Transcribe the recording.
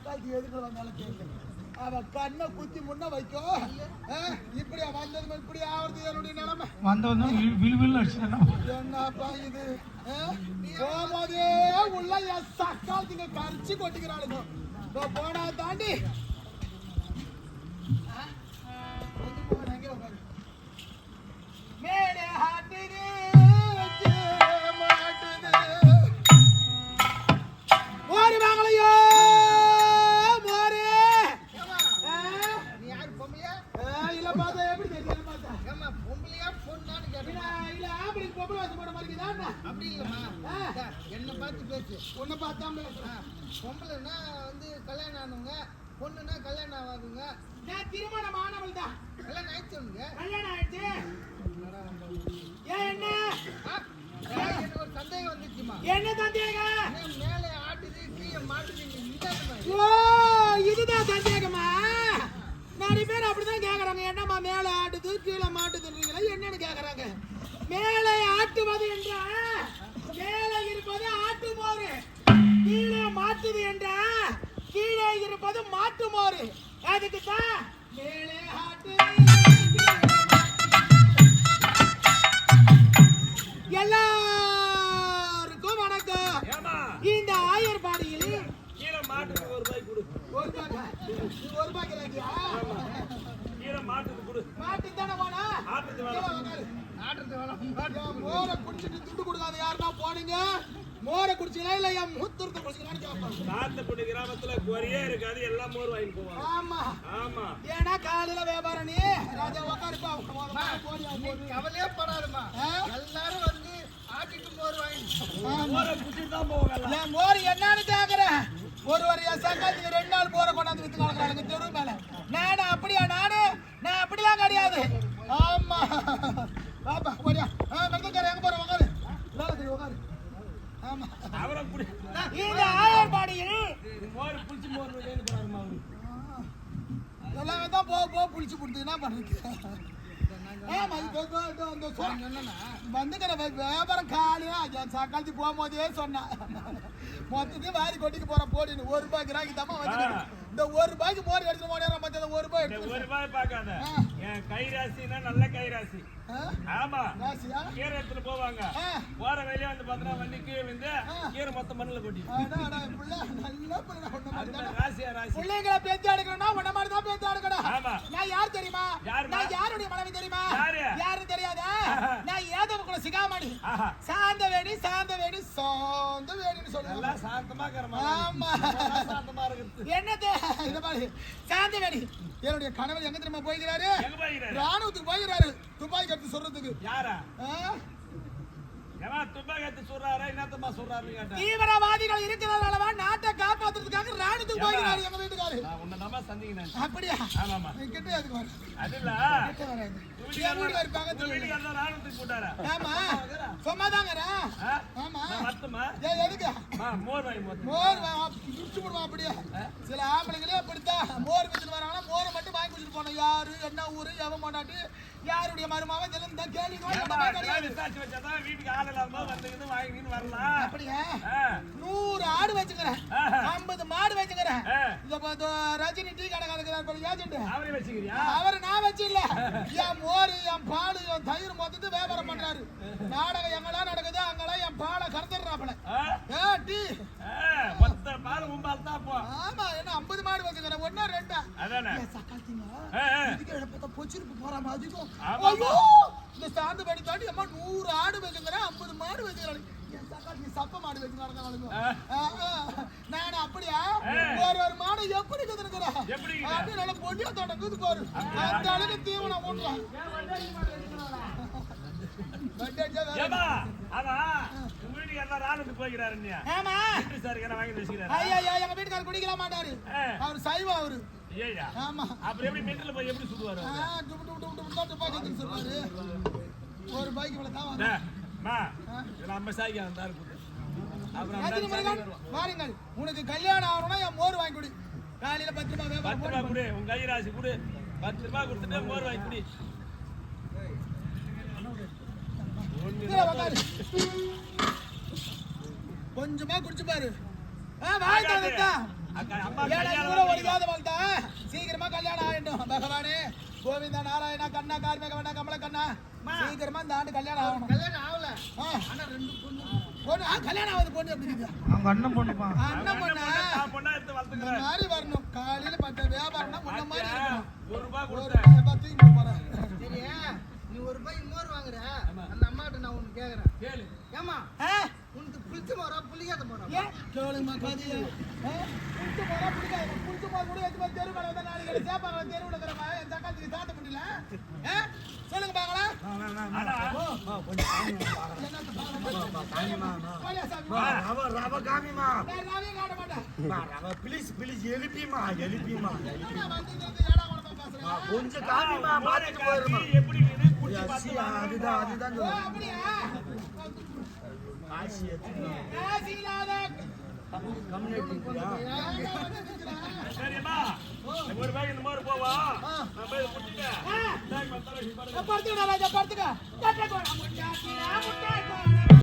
அக்காவுக்கு எதுக்கு வந்தாலும் கேளுங்க. அவ கண்ணை குத்தி முன்ன வைக்கும் இப்படி வந்தது இப்படி ஆவறது என்னுடைய நிலைமை? வந்தவன் என்னப்பா இது? போகும்போதே உள்ள என் சக்காலத்துக்கு கரிச்சு கொட்டிக்கிறாளுங்க. போனா தாண்டி. மேலே ஹாட்டினே ஆம்பளைக்கு பொம்பளை வாசி போட மாதிரி அப்படி இல்லைம்மா என்னை பார்த்து பேசு. உன்னை பார்த்தா பொம்பளைன்னா வந்து கல்யாணம் ஆனவங்க பொண்ணுன்னா கல்யாணம் ஆகாதுங்க. நான் திருமணம் ஆனவள் தான். கல்யாணம் ஆயிடுச்சவனுங்க கல்யாணம் ஆயிடுச்சு. ஏன் என்ன? ஒரு சந்தேகம் வந்துச்சுமா என்ன சந்தேகம்? மேலே ஆட்டுது கீழே மாட்டுது. ஓ இதுதான் சந்தேகமா? நிறைய பேர் அப்படிதான் கேக்குறாங்க. என்னம்மா மேல ஆட்டுது கீழே மாட்டுதுன்றீங்களா? என்னன்னு கேக்குறாங்க. மேலே ஆட்டுவது என்றால் மேலே இருப்பது ஆட்டு மோரு கீழே மாட்டுது என்றால் கீழே இருப்பது மாட்டு மோரு அதுக்கு தான் மேலே ஆட்டு. எல்லாருக்கும் வணக்கம். இந்த ஆயர்பாடியில் மாட்டுக்கு ஒரு ரூபாய் கொடு. ஒரு ரூபாய் ஒரு ரூபாய் கிடையாதுயா? கீழே மாட்டுக்கு கொடு. மாட்டுக்கு தானே போனா? ஆட்டுக்கு வேணாம். மோரை குடிச்சிட்டு துண்டு கொடுக்காத யாருன்னா போனீங்க? மோரை குடிச்சீங்களா இல்ல என் மூத்திரத்தை குடிச்சீங்களான்னு கேட்பாங்க சாத்தப்பட்டி கிராமத்துல குறையே இருக்காது எல்லாம் மோர் வாங்கி போவாங்க. ஆமா. ஆமா. ஏன்னா காலையில வியாபாரம் நீ ராஜா போடு. கவலையே படாதம்மா. ஆ? எல்லாரும் வந்து ஆட்டிட்டு போர் வாங்கி. மோரை குடிச்சிட்டு தான் போவாங்க எல்லாம். என் மோர் என்னன்னு கேக்குறேன் ஒரு ஒரு சங்காத்துக்கு ரெண்டு நாள் போற கொண்டாந்து வித்து கலக்குறாங்க தெரு மேல. நானு அப்படியா நானு? நான் அப்படிலாம் கிடையாது. ஆமா பாப்பா ஓடியா ஆ மெத்தக்கார எங்க போற உட்காரு வேலை தெரியும் உட்காரு ஆமா அவரை குடி இந்த ஆயர்பாடியில் மோர் புளிச்சு மோர் வேணும் போறாருமா அவரு. எல்லாமே தான் போ போ புளிச்சு கொடுத்து என்ன வே- வியாபாரம் காலையா சக்காலத்தி போகும்போதே சொன்னேன். மொத்தத்தையும் வாரி கொட்டிக்கு போறேன் போடின்னு ஒரு ரூபாய் கிராக்கி தம்மா வச்சுக்கிறேன் இந்த ஒரு ரூபாய்க்கு மோர் எடுத்துட்டு போனேன் மத்திய ஒரு ரூபாய் ஒரு ரூபாய் பார்க்காத. ஆ. என் கை ராசினா நல்ல கை ராசி ஆ? ஆமா ராசியா கீரை எடுத்துட்டு போவாங்க. போற வந்து பார்த்தா வண்டி கீழே வந்து. கீரை மொத்தம் மண்ணுல கொட்டி. ராசியா ராசி பிள்ளைங்களை பேத்து எடுக்கணும்னா உன்ன மாதிரி தான் பேத்து எடுக்கணும் ஆமா. நான் யார் தெரியுமா? நான் யாருடைய மனைவி தெரியுமா யாரு? தெரியாதா. நான் ஏதோ கூட சிகாமணி சாந்த வேணி சாந்த வேணி சாந்த வேணின்னு சொல்லுவாங்க சாந்தமா ஆமா. சாந்தமா என்னது? இந்த மாதிரி சாந்த வேணி என்னுடைய கணவர் எங்க தெரியுமா போய்கிறாரு ராணுவத்துக்கு போய்கிறாரு துப்பாக்கி எடுத்து சொல்றதுக்கு யாரா? தீவிரவாதிகள் இருக்கிறதாலவா நாட்டை காப்பாத்துறதுக்காக ராணுவத்துக்கு போய்கிறாரு எங்க வீட்டுக்காரு. அப்படியா? கிட்ட எதுக்கு வர அது இல்ல. கிட்ட வராது உங்க என் வீட்டுக்காரு உங்க பக்கத்துல வீட்டுக்காரர் தான் ராணுவத்துக்கு போட்டாரா? ஆமா. சும்மா தாங்கறா? ஆமா. எதுக்கு? மோர் குடிச்சு போடுவான் அப்படியே. சில ஆம்பளைங்களே அப்படித்தான். மோர் வித்துட்டு வராங்கன்னா மோரை மட்டும் வாங்கி குடிச்சிட்டு போனோம் யாரு என்ன ஊரு எவன் கொண்டாட்டி யாருடைய மருமாவன் இதெல்லாம் கேள்வி வச்சாதான் வீட்டுக்கு ஆள் இல்லாம வந்துக்கிட்டு வாங்கிக்கின்னு வரலாம் அப்படியா? நூறு ஆடு வச்சுக்கிறேன். ஐம்பது மாடு வச்சுக்கிறேன். இந்த ரஜினி டீ கடை இருக்கிறார் ஏஜென்ட் அவரே வச்சுக்கிறியா? அவரை நான் வச்சு இல்ல என் மோர் என் பால் என் தயிர் மொத்தத்தை வியாபாரம் பண்றாரு. நாடகம் எங்கெல்லாம் நடக்குது? அங்கெல்லாம் என் பாலை கறந்துடுறாப்புல ஆ? ஏ டீ ஆ, மொத்த பால் உம்பால் தான் போ ஆமா என்ன ஐம்பது மாடு வச்சுக்கிறேன் ஒன்னா ரெண்டா? அதானே? சக்காத்திங்க. பொச்சிருப்பு போற மாதிரிக்கும் ஆமா. ஐயோ இந்த சாந்து படி தாண்டி அம்மா நூறு ஆடு வச்சுக்கிறேன் ஐம்பது மாடு வச்சுக்கிறேன் சப்ப மாடு வச்சுக்கிறாங்க ஆ. நான் அப்படியா. ஒரு ஒரு மாடு எப்படி இருக்குது? அப்படியே நல்லா தொடங்குது பாரு. அந்த அளவுக்கு தீவனம் ஊட்டுறான் அடிச்சா வேற- ஏம்மா, ஆமா, உங்க சார் என்ன வாங்கி வச்சுக்கிறாரு? ஐயா எங்க வீட்டுக்காரர் குடிக்கல மாட்டாரு. அவர் சைவம் அவரு ஐயா, ஆமா அப்புறம் எப்படி மெட்ரில் போய் எப்படி சுடுவாரு? டுபு டுபு டுபு டுபு துப்பாக்கி சொல்றாரு. ஒரு பைக் இவ்வளவு தான் வரும். அம்மா, இதுல ஐம்பது சாய்க்கு அந்த தாரு கொடு. அப்புறம் அந்த ரஜினி சாய்க்கு முருகன், வருவான். வாருங்கள் உனக்கு கல்யாணம் ஆகணும்னா என் மோர் வாங்கி கொடு காலையில பத்து ரூபாய் பத்து ரூபாய் கொடு, உன் கை ராசி கொடு. பத்து ரூபாய் கொடுத்துட்டு மோர் வாங்கி குடி. உக்காரு. கொஞ்சமா குடிச்சு பாரு. தூரம் பண்ணிக்கலாம். ஒழிக்காத வாழ்த்தா. சீக்கிரமா கல்யாணம் ஆயிடும் பகவானே கோவிந்தா நாராயணா கண்ணா கார்மேக வேண்டா கமல கண்ணா. சீக்கிரமா இந்த ஆண்டு கல்யாணம் ஆகணும். கல்யாணம் ஆகல. ஆ, ஆனா ரெண்டு பொண்ணு. பொண்ணு ஆ, கல்யாணம் ஆகுது பொண்ணு எப்படி இருக்குது அவங்க அண்ணன் பொண்ணுப்பா. ஆ, அண்ணன் பொண்ணா? பொண்ணா இந்த மாதிரி வரணும். காலையில பார்த்த வியாபாரம்னா முன்ன மாதிரி இருக்கணும். ஒரு ரூபாய் ஒரு ரூபாய் பார்த்து போறேன் சரியா? நீ ஒரு ரூபாய் மோர் வாங்குற. அந்த அம்மாட்ட நான் ஒண்ணு கேக்குறேன். கேளு. ஏமா புளிச்ச மோரா புளிக்காத ஏன் கேளுங்கம்மா கதையை ஆ, புடிச்சு போறா பிடிக்காது புடிச்சு போற கூட போய் தெரு கடை நாளைக்கு சேப்பாங்க தெருவில் இருக்கிற என் தக்காத்துக்கு சாட்ட முடியல ஆ, சொல்லுங்க பேசுறேன்? கொஞ்சம் காமிமா மாத்திட்டு போயிருமா அதுதான் அதுதான் நிக்கிறேன்? சரிம்மா ஒரு ரூபாய்க்கு இந்த மாதிரி போவா நான் போய் ராஜா படுத்துக்க முட்டாக்கி முட்டாக்கி